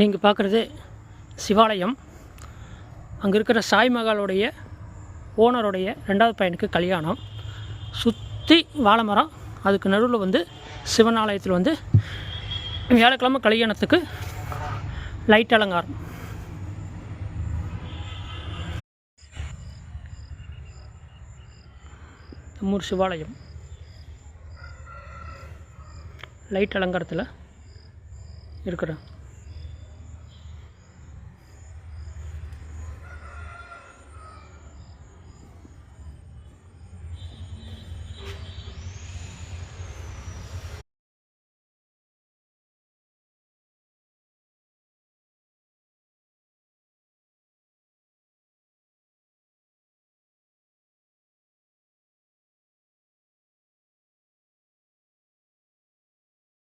நீங்கள் பார்க்குறது சிவாலயம். அங்கே இருக்கிற சாய் மகாலுடைய ஓனருடைய ரெண்டாவது பையனுக்கு கல்யாணம். சுற்றி வாழை மரம். அதுக்கு நடுவில் வந்து சிவன் ஆலயத்தில் வந்து வியாழக்கிழமை கல்யாணத்துக்கு லைட் அலங்காரம். நம்மூர் சிவாலயம். லைட் அலங்காரத்தில் இருக்கிறேன்